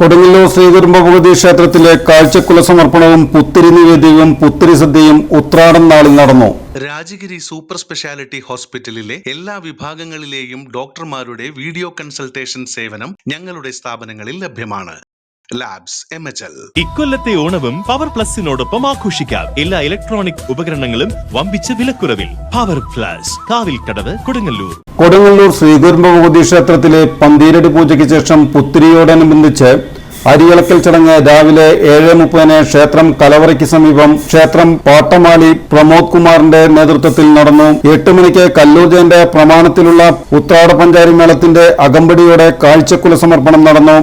കൊടുങ്ങല്ലൂർ ശ്രീകുരുമ്പ ഭഗവതി ക്ഷേത്രത്തിലെ കാഴ്ചക്കുല സമർപ്പണവും പുത്തിരി നിവേദ്യവും പുത്തിരി സദ്യയും ഉത്രാടം നാളിൽ നടന്നു. രാജഗിരി സൂപ്പർ സ്പെഷ്യാലിറ്റി ഹോസ്പിറ്റലിലെ എല്ലാ വിഭാഗങ്ങളിലെയും ഡോക്ടർമാരുടെ വീഡിയോ കൺസൾട്ടേഷൻ സേവനം ഞങ്ങളുടെ സ്ഥാപനങ്ങളിൽ ലഭ്യമാണ്. ലാബ്സ് എം എച്ച് എൽ ഇക്കൊല്ലത്തെ ഓണവും പവർ പ്ലസിനോടൊപ്പം ആഘോഷിക്കാം. എല്ലാ ഇലക്ട്രോണിക് ഉപകരണങ്ങളും വമ്പിച്ച വിലക്കുറവിൽ. പവർ പ്ലസ് കാവിൽ കടവ് കൊടുങ്ങല്ലൂർ. കൊടുങ്ങല്ലൂർ ശ്രീകുരുമ്പ ഭഗവതി ക്ഷേത്രത്തിലെ പന്തീരടി പൂജയ്ക്ക് ശേഷം പുത്തിരിയോടനുബന്ധിച്ച് അരിയിളക്കൽ ചടങ്ങ് രാവിലെ ഏഴ് മുപ്പതിന് ക്ഷേത്രം കലവറയ്ക്ക് സമീപം ക്ഷേത്രം പാട്ടമാലി പ്രമോദ് കുമാറിന്റെ നേതൃത്വത്തിൽ നടന്നു. എട്ട് മണിക്ക് കല്ലൂർ ജയന്റെ പ്രമാണത്തിലുള്ള ഉത്രാട പഞ്ചാരി മേളത്തിന്റെ അകമ്പടിയോടെ കാഴ്ചക്കുല സമർപ്പണം നടന്നു.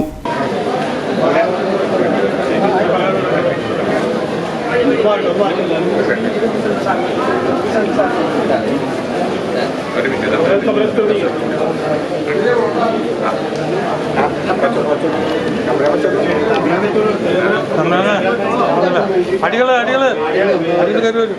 അടികൾ അടികൾ. അടികൾ കയറി വരും.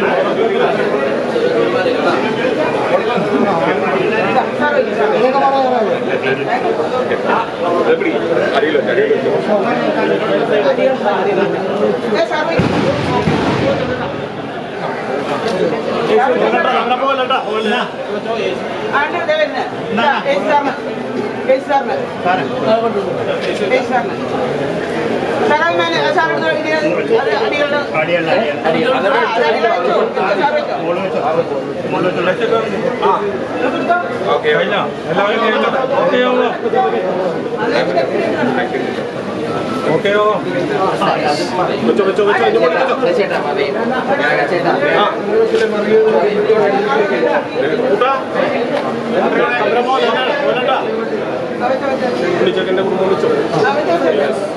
எப்படி அடியில் அடியில் பேசாம பேசாம കൊലെടുക്ക് അടികൾ അടികൾ വയ്ക്കും ഏ, സാർ വയ്ക്ക്. ആ, ഉണ്ട്, ദേ വരുന്നെ. ഇതാ, ഏച്ചി സാറിന്. ഏച്ചി സാറിന്. ഏച്ചി സാറിന്. സാർ, അത് മേലെ, ആ, സാർ എടുത്ത് ഇത് അത് അടികളുടെ ആ, അത് അടികൾ വെച്ചോ. വെച്ചോ. കഴിഞ്ഞ എല്ലാവരും കഴിഞ്ഞ ഓക്കെ ആവോ ഓക്കെ ആവോ ആ, വെച്ചോ, വെച്ചോ. ആ, വെച്ചോ, വെച്ചോ. വെച്ച് കഴിഞ്ഞ്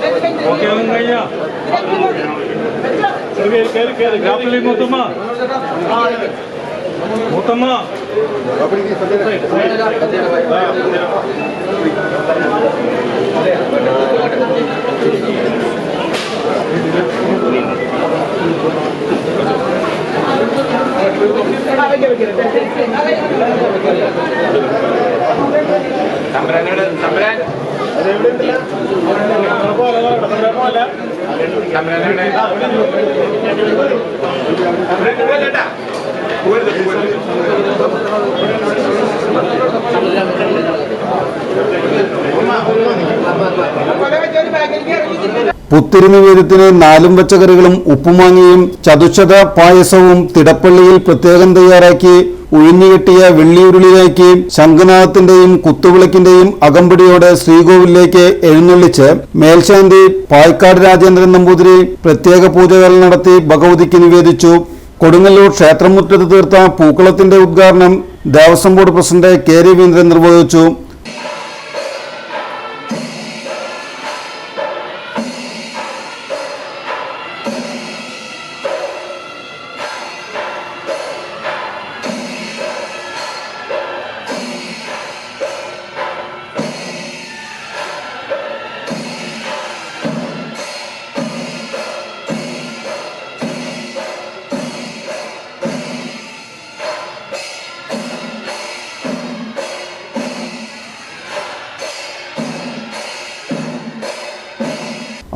ഓക്കെ ഗ്രാപ്പിളി മുത്തമ്മ. മുത്തമ്മ. ആ, വെക്ക്, വെക്ക്, വെക്ക്. ആ, വെക്ക്. കൊല വെച്ച് ഒരു പാക്കറ്റിൽ ഇറങ്ങിച്ചിട്ട് പുത്തിരി നിവേദ്യത്തിന് നാലും പച്ചക്കറികളും ഉപ്പുമാങ്ങയും ചതുശത പായസവും തിടപ്പള്ളിയിൽ പ്രത്യേകം തയ്യാറാക്കി ഉഴിഞ്ഞുകെട്ടിയ വെള്ളിയുരുളിയാക്കി ശംഖനാഥത്തിന്റെയും കുത്തുവിളക്കിന്റെയും അകമ്പടിയോടെ ശ്രീകോവിലേക്ക് എഴുന്നള്ളിച്ച് മേൽശാന്തി പായ്ക്കാട് രാജേന്ദ്രൻ നമ്പൂതിരി പ്രത്യേക പൂജകൾ നടത്തി ഭഗവതിക്ക് നിവേദിച്ചു. കൊടുങ്ങല്ലൂർ ക്ഷേത്രമുറ്റത്ത് തീർത്ത പൂക്കളത്തിന്റെ ഉദ്ഘാടനം Devaswom board president K Raveendran നിർവഹിച്ചു.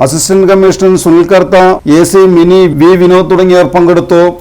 Assistant commissioner Sunil Kartha A C Mini V Vinod തുടങ്ങിയവർ പങ്കെടുത്തു.